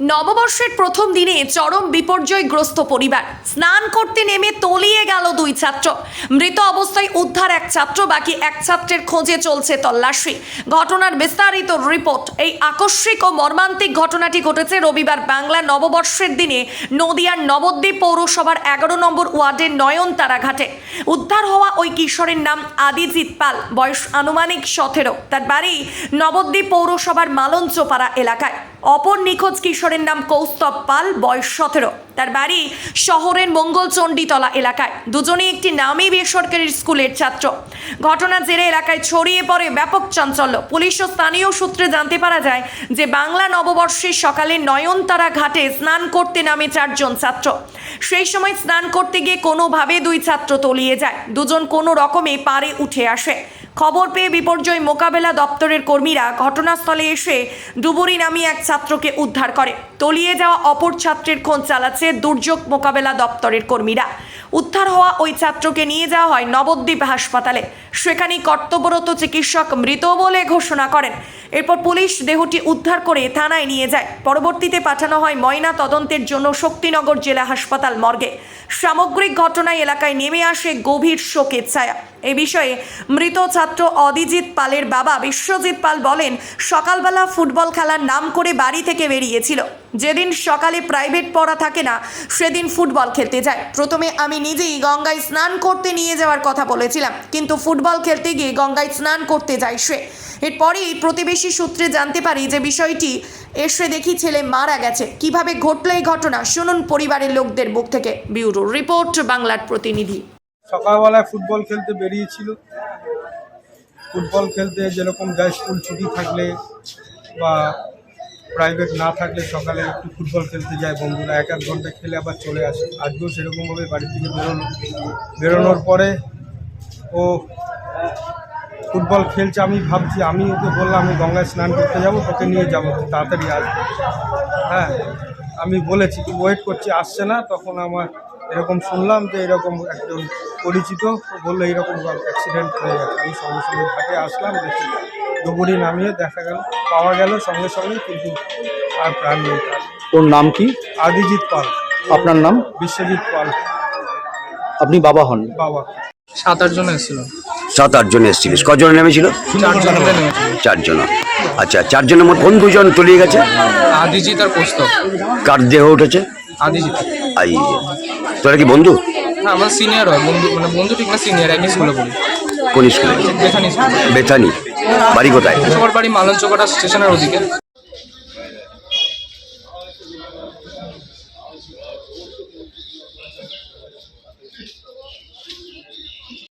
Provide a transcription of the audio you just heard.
নববর্ষের প্রথম দিনে চরম বিপর্যয়গ্রস্ত পরিবার। স্নান করতে নেমে তলিয়ে গেল দুই ছাত্র। মৃত অবস্থায় উদ্ধার এক ছাত্র, বাকি এক ছাত্রের খোঁজে চলছে তল্লাশি। ঘটনার বিস্তারিত রিপোর্ট। এই আকস্মিক ও মর্মান্তিক ঘটনাটি ঘটেছে রবিবার বাংলা নববর্ষের দিনে নদিয়ার নবদ্বীপ পৌরসভার এগারো নম্বর ওয়ার্ডের নয়নতারা ঘাটে। উদ্ধার হওয়া ওই কিশোরের নাম আদিজিৎ পাল। বয়স আনুমানিক সতেরো। তার বাড়ি নবদ্বীপ পৌরসভার মালঞ্চপাড়া এলাকায়। অপর নিখোঁজ কিশোরের নাম কৌস্তব পাল, বয়স সতেরো। তার বাড়ি শহরের মঙ্গলচণ্ডীতলা এলাকায়। দুজনেই একটি নামী বেসরকারি স্কুলের ছাত্র। ঘটনার জেরে এলাকায় ছড়িয়ে পড়ে ব্যাপক চাঞ্চল্য। পুলিশ ও স্থানীয় সূত্রে জানতে পারা যায় যে বাংলা নববর্ষের সকালে নয়নতারা ঘাটে স্নান করতে নামে চারজন ছাত্র। সেই সময় স্নান করতে গিয়ে কোনোভাবে দুই ছাত্র তলিয়ে যায়। দুজন কোনো রকমে পারে উঠে আসে। খবর পেয়ে বিপর্যয় মোকাবেলা দপ্তরের কর্মীরা ঘটনাস্থলে এসে ডুবুরি নামিয়ে এক ছাত্রকে উদ্ধার করে। তলিয়ে যাওয়া অপর ছাত্রের খোঁজ চালাচ্ছে দুর্যোগ মোকাবেলা দপ্তরের কর্মীরা। উদ্ধার হওয়া ওই ছাত্রকে নিয়ে যাওয়া হয় নবদ্বীপ হাসপাতালে। সেখানেই কর্তব্যরত চিকিৎসক মৃত বলে ঘোষণা করেন। এরপর পুলিশ দেহটি উদ্ধার করে থানায় নিয়ে যায়। পরবর্তীতে পাঠানো হয় ময়না তদন্তের জন্য শক্তিনগর জেলা হাসপাতাল মর্গে। সামগ্রিক ঘটনায় এলাকায় নেমে আসে গভীর শোকের ছায়া। এ বিষয়ে মৃত ছাত্র অদিজিৎ পালের বাবা বিশ্বজিৎ পাল বলেন, সকালবেলা ফুটবল খেলার নাম করে বাড়ি থেকে বেরিয়েছিল। যেদিন সকালে প্রাইভেট পড়া থাকে না, সেদিন ফুটবল খেলতে যায়। প্রথমে আমি নিজেই গঙ্গায় স্নান করতে নিয়ে যাওয়ার কথা বলেছিলাম, কিন্তু ফুটবল খেলতে গিয়ে গঙ্গায় স্নান করতে যায় সে। এরপরেই প্রতিবেশী সূত্রে জানতে পারি যে বিষয়টি, এসে দেখি ছেলে মারা গেছে। কীভাবে ঘটলো এই ঘটনা, শুনুন পরিবারের লোকদের মুখ থেকে। বিউরো রিপোর্ট, বাংলার প্রতিনিধি। সকালবেলায় ফুটবল খেলতে বেরিয়েছিল। ফুটবল খেলতে যেরকম যায় স্কুল ছুটি থাকলে বা প্রাইভেট না থাকলে সকালে একটু ফুটবল খেলতে যায়, বন্ধুরা এক এক ঘণ্টা খেলে আবার চলে আসে। আজকেও সেরকমভাবে বাড়ি থেকে বেরোলো বেরোনোর পরে ও ফুটবল খেলছে, আমি ভাবছি, আমি ওকে বললাম, আমি গঙ্গায় স্নান করতে যাব, তোকে নিয়ে যাব তাড়াতাড়ি আসবে। হ্যাঁ আমি বলেছি কি ওয়েট করছি, আসছে না, তখন আমার এরকম শুনলাম যে এরকম একজন পরিচিত বলল এরকম অ্যাক্সিডেন্ট হয়ে গেছে। আমি সঙ্গে সঙ্গে ঘাটে আসলাম ডুবুরি নামিয়ে দেখা গেল পাওয়া গেল সঙ্গে সঙ্গে কিন্তু আর প্রাণ নেই তার। ওর নাম কি? আদিজিৎ পাল। আপনার নাম? বিশ্বজিৎ পাল। আপনি বাবা হন? বাবা। সাত আট জন এসেছিল। সাত আটজন এসেছিল কজন নেমেছিল? চারজন চারজন আচ্ছা চারজনের মধ্যে কোন দুজন তলিয়ে গেছে? আদিজিৎ আর পুস্তক কার দেহ উঠেছে? আদিজিৎ। আই তোরা কি বন্ধু? হ্যাঁ আমার সিনিয়র হয়। বন্ধু মানে বন্ধু ঠিক না সিনিয়র একই স্কুলে পড়ি। কোন স্কুলে বেথানি স্কুল বেথানি বাড়ি কোথায়? সবার বাড়ি মালঞ্চকটা স্টেশনের ওদিকে।